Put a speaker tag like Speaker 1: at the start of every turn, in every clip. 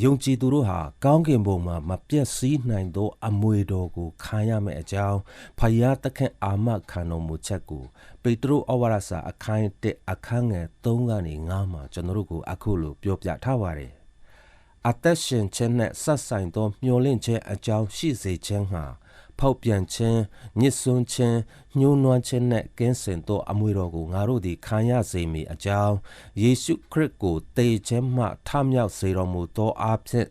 Speaker 1: ယုံကြည်သူတို့ဟာကောင်းကင်ဘုံမှာမပြတ်စည်းနိုင်သော အမွေတော်ကိုခံရမယ့်အကြောင်းဖယားသခင်အာမခံတော်မူချက်ကိုပေတရုဩဝါဒစာအခန်း1အခန်းငယ်3ကနေ9မှာကျွန်တော်တို့ကိုအခုလိုပြောပြထားပါတယ်။အသက်ရှင်ခြင်းနဲ့ဆက်ဆိုင်သောမျှော်လင့်ခြင်းအကြောင်းရှိစေခြင်းဟာ ဖောက်ပြန်ခြင်းညစ်စွန်းခြင်းညှိုးနွမ်းခြင်းနဲ့ကင်းစင်သောအမွေတော်ကိုငါတို့သည်ခံရစေမည်အကြောင်းယေရှုခရစ်ကိုတည်ခြင်းမှထမြောက်စေတော်မူသောအဖြစ်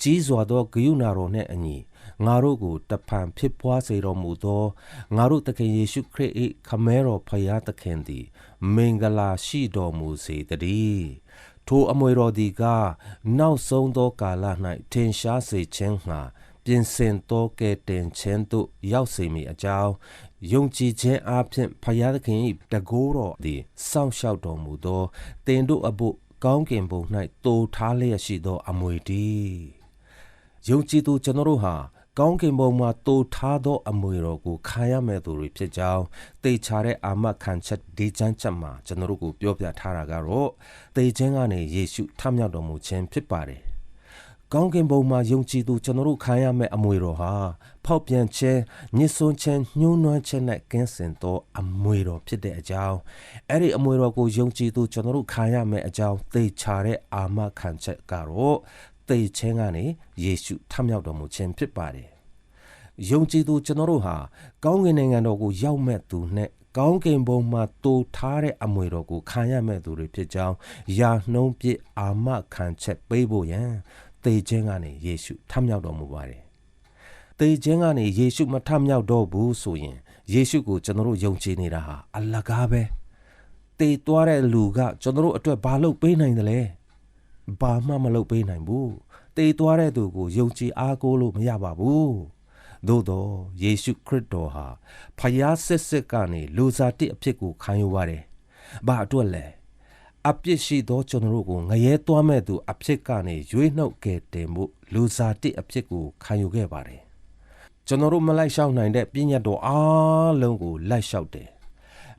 Speaker 1: ကြီးစွာသောဂရုဏာတော်နှင့်အညီငါတို့ကိုတဖန်ဖြစ်ပွားစေတော်မူသောငါတို့သခင်ယေရှုခရစ်၏ခမဲတော်ဖရာသခင်သည် မင်္ဂလာရှိတော်မူစေတည်းထိုအမွေတော်သည်ကနောက်ဆုံးသောကာလ၌ထင်ရှားစေခြင်းငှာ ပြင်ဆင်သောကဲ့တင်ခြင်းသို့ရောက်စေမည်အကြောင်းယုံကြည်ခြင်းအပြင်ဖယားသခင်၏တကိုးတော်သည်စောင့်ရှောက်တော်မူသောတင်တို့အဖို့ကောင်းကင်ဘုံ၌တိုးထားလျက်ရှိသော အမွေတည်းယုံကြည်သူကျွန်တော်တို့ဟာကောင်းကင်ဘုံမှာတိုးထားသော အမွေတော်ကိုခံရမဲ့သူတွေဖြစ်ကြောင်းတေချာတဲ့အာမခံချက်ဒီချမ်းချက်မှာကျွန်တော်တို့ကိုပြောပြထားတာကတော့တေခြင်းကနေယေရှုထမြောက်တော်မူခြင်းဖြစ်ပါတယ် ကောင်းကင်ဘုံမှာယုံကြည်သူကျွန်တော်တို့ခံရမယ့်အမွေတော်ဟာဖောက်ပြန်ခြင်းညှစ်ဆွန်းခြင်းညှိုးနွမ်းခြင်းနဲ့ကင်းစင်သောအမွေတော်ဖြစ်တဲ့အကြောင်းအဲ့ဒီအမွေတော်ကိုယုံကြည်သူကျွန်တော်တို့ခံရမယ့်အကြောင်းသိချာတဲ့အာမခံချက်ကတော့သိခြင်းကနေယေရှုထမြောက်တော်မူခြင်းဖြစ်ပါတယ်ယုံကြည်သူကျွန်တော်တို့ဟာကောင်းကင်နိုင်ငံတော်ကိုရောက်မဲ့သူနဲ့ကောင်းကင်ဘုံမှာတိုးထားတဲ့အမွေတော်ကိုခံရမဲ့သူတွေဖြစ်ကြောင်းယာနှုံးပြအာမခံချက်ပေးဖို့ရန် သေခြင်းကနေယေရှုထမြောက်တော်မူပါတယ်။သေခြင်းကနေယေရှုမထမြောက်တော့ဘူးဆိုရင်ယေရှုကိုကျွန်တော်တို့ယုံကြည်နေတာဟာအလကားပဲ။သေသွားတဲ့လူကကျွန်တော်တို့အတွက်ဘာလုပ်ပေးနိုင်တယ်လဲ။ဘာမှမလုပ်ပေးနိုင်ဘူး။သေသွားတဲ့သူကိုယုံကြည်အားကိုးလို့မရပါဘူး။သို့တော့ယေရှုခရစ်တော်ဟာဖယားစစ်စစ်ကနေလူစားတစ်အဖြစ်ကိုခံယူပါတယ်။ဘာအတွက်လဲ။ အပြစ်ရှိသောကျွန်တော်တို့ကိုငရဲသွားမဲ့သူအဖြစ်ကနေရွေးနှုတ်ကယ်တင်မှုလူစားတစ်အဖြစ်ကိုခံယူခဲ့ပါတယ်ကျွန်တော်တို့မလိုက်လျှောက်နိုင်တဲ့ပြည့်ညတ်တော်အားလုံးကိုလိုက်လျှောက်တယ်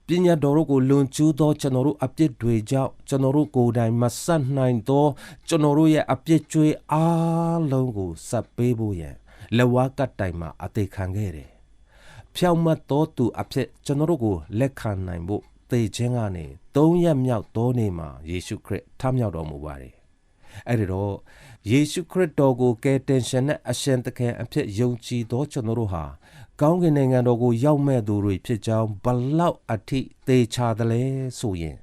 Speaker 1: ပညာတော်တို့ကိုလွန်ကျူးသောကျွန်တော်တို့အပြစ်တွေကြောင့်ကျွန်တော်တို့ကိုယ်တိုင်မဆက်နိုင်သောကျွန်တော်တို့ရဲ့အပြစ်ကြွေးအားလုံးကိုဆက်ပေးဖို့ရန်လက်ဝါးကတိုင်မှာအသေးခံခဲ့တယ်။ဖြောင့်မတ်သောသူအဖြစ်ကျွန်တော်တို့ကိုလက်ခံနိုင်ဖို့ သေခြင်းကနေ၃ရက်မြောက်သောနေ့မှာယေရှုခရစ်ထမြောက်တော်မူပါတယ်။အဲ့ဒီတော့ယေရှုခရစ်တော်ကိုကယ်တင်ရှင်နဲ့အရှင်သခင်အဖြစ်ယုံကြည်သောကျွန်တော်တို့ဟာကောင်းကင်နိုင်ငံတော်ကိုရောက်မဲ့သူတွေဖြစ်ကြောင်းဘလောက်အထိသေချာတယ်လဲဆိုရင်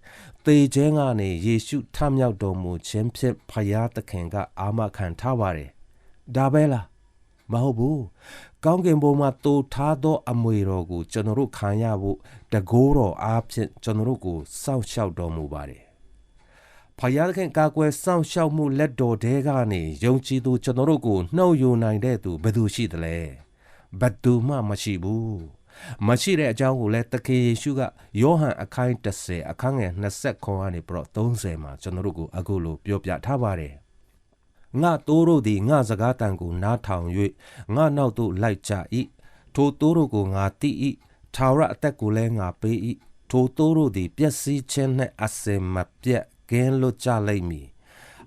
Speaker 1: သေခြင်းကနေယေရှုထမြောက်တော်မူခြင်းဖြင့်ဖယားသခင်ကအာမခံထားပါတယ်။ဒါပဲလား မဟုတ်ဘူးကောင်းကင်ဘုံမှာတိုးထားသောအမွေတော်ကိုကျွန်တော်တို့ခံရဖို့တကိုးတော်အားဖြင့်ကျွန်တော်တို့ကိုစောင့်ရှောက်တော်မူပါတယ်ဖယားခင်ကာကွယ်စောင့်ရှောက်မှုလက်တော်တဲကနေယုံကြည်သူကျွန်တော်တို့ကိုနှုတ်ယူနိုင်တဲ့သူဘယ်သူရှိသလဲဘယ်သူမှမရှိဘူးမရှိတဲ့အကြောင်းကိုလည်းတခင်ယေရှုကယောဟန်အခိုင်30အခန်းငယ်20ခွန်ကနေပြီးတော့30မှာကျွန်တော်တို့ကိုအခုလိုပြောပြထားပါတယ် ငါတိုးတို့သည်ငါစကားတန်ကိုနားထောင်၍ငါနောက်သို့လိုက်ကြ၏ထိုတိုးတို့ကိုငါတိ၏ထာဝရအသက်ကိုလည်းငါပေး၏ထိုတိုးတို့သည်ပျက်စီးခြင်းနှင့်အစင်မပြတ်ကင်းလွတ်ကြလိမ့်မည်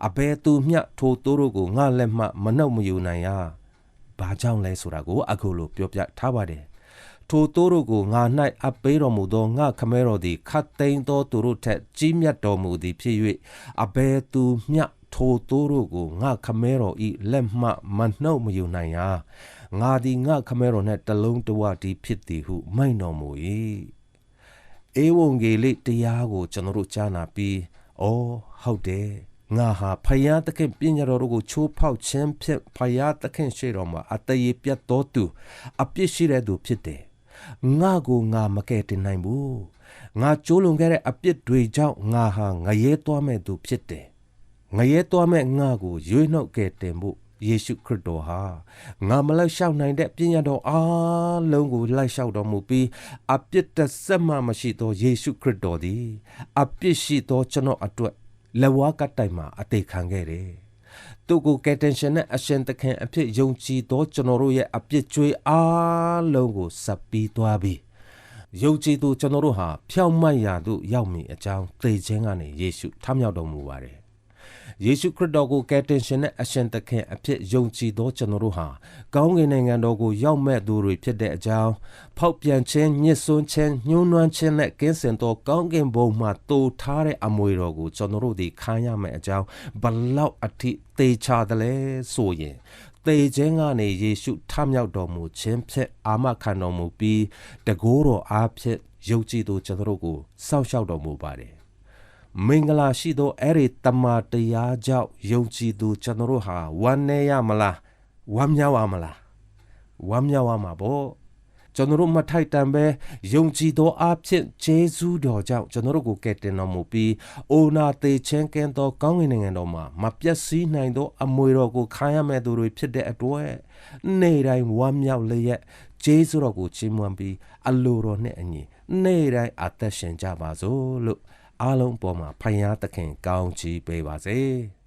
Speaker 1: အဘယ်သူမျှထိုတိုးတို့ကိုငါလက်မှမနှုတ်မယူနိုင်ရဘာကြောင့်လဲဆိုတာကိုအခုလိုပြောပြထားပါတယ်ထိုတိုးတို့ကိုငါ၌အပ်ပေးတော်မူသောငါခမဲတော်သည်ခတ်သိမ်းသောသူတို့ထက်ကြီးမြတ်တော်မူသည်ဖြစ်၍အဘယ်သူမျှ ထိုသိုးတို့ကိုငါခမဲတော်ဤလက်မှမနှုတ်မယူနိုင်ရာငါသည်ငါခမဲတော်နှင့်တလုံးတဝတည်းဖြစ်သည်ဟုမိန့်တော်မူ၏ဧဝံဂေလိတရားကိုကျွန်တော်တို့ကြားနာပြီးအော်ဟုတ်တယ်ငါဟာဖယားသခင်ပညာတော်ကိုချိုးဖောက်ခြင်းဖြင့်ဖယားသခင်ရှိတော်မှာအတရေပြတ်တော်သူအပြစ်ရှိတဲ့သူဖြစ်တယ်ငါကိုငါမကယ်တင်နိုင်ဘူးငါကြိုးလွန်ခဲ့တဲ့အပြစ်တွေကြောင့်ငါဟာငရဲသွားမဲ့သူဖြစ်တယ် ငရဲသွားမဲ့ငါကိုရွေးနှုတ်ကယ်တင်ဖို့ယေရှုခရစ်တော်ဟာငါမလိုက်လျှောက်နိုင်တဲ့ပညာတော်အားလုံးကိုလိုက်လျှောက်တော်မူပြီးအပြစ်တစ်စက်မှမရှိသောယေရှုခရစ်တော်သည်အပြစ်ရှိသောကျွန်တော်အတွက်လက်ဝါးကတိုင်မှာအသေးခံခဲ့တယ်။သူကိုကယ်တင်ရှင်နဲ့အရှင်သခင်အဖြစ်ယုံကြည်သောကျွန်တော်တို့ရဲ့အပြစ်ကြွေးအားလုံးကိုစပ်ပြီးသွားပြီးယုံကြည်သူကျွန်တော်တို့ဟာဖြောင့်မတ်ရာသို့ရောက်မည်အကြောင်းသိခြင်းကနေယေရှုထမြောက်တော်မူပါတယ် ယေရှုခရစ်တော်ကိုကယ်တင်ရှင်နဲ့အရှင်သခင်အဖြစ်ယုံကြည်သောကျွန်တော်တို့ဟာကောင်းကင်နိုင်ငံတော်ကိုရောက်မဲ့သူတွေဖြစ်တဲ့အကြောင်းဖောက်ပြန်ခြင်းညှစ်ဆွန်းခြင်းညှိုးနွမ်းခြင်းနဲ့ကင်းစင်သောကောင်းကင်ဘုံမှတူထားတဲ့အမွေတော်ကိုကျွန်တော်တို့ဒီခံရမယ့်အကြောင်းဘလောက်အထိသေချာတယ်လဲဆိုရင်သေခြင်းကနေယေရှုထမြောက်တော်မူခြင်းဖြင့်အာမခံတော်မူပြီးတကိုးတော်အားဖြင့်ယုံကြည်သူကျွန်တော်တို့ကိုစောင့်ရှောက်တော်မူပါတယ် မင်္ဂလာရှိသောအဲ့ဒီတမန်တရားကြောင့်ယုံကြည်သူကျွန်တော်တို့ဟာဝမ်းနေရမလားဝမ်းမြောက်ရမလားဝမ်းမြောက်ရမှာပေါ့ကျွန်တော်တို့မထိုက်တန်ပဲယုံကြည်သောအဖြစ်ဂျေဇူးတော်ကြောင့်ကျွန်တော်တို့ကိုကယ်တင်တော်မူပြီးအိုနာသေးချင်းကင်းသောကောင်းကင်နိုင်ငံတော်မှာမပြတ်စည်းနိုင်သောအမွေတော်ကိုခံရမဲ့သူတွေဖြစ်တဲ့အတွက်နေ့တိုင်းဝမ်းမြောက်လျက်ဂျေဇူးတော်ကိုချီးမွမ်းပြီးအလိုတော်နဲ့အညီနေ့တိုင်းအသက်ရှင်ကြပါစို့လို့ အားလုံးပေါ်မှာဖခင်သခင်ကောင်းချီးပေးပါစေ။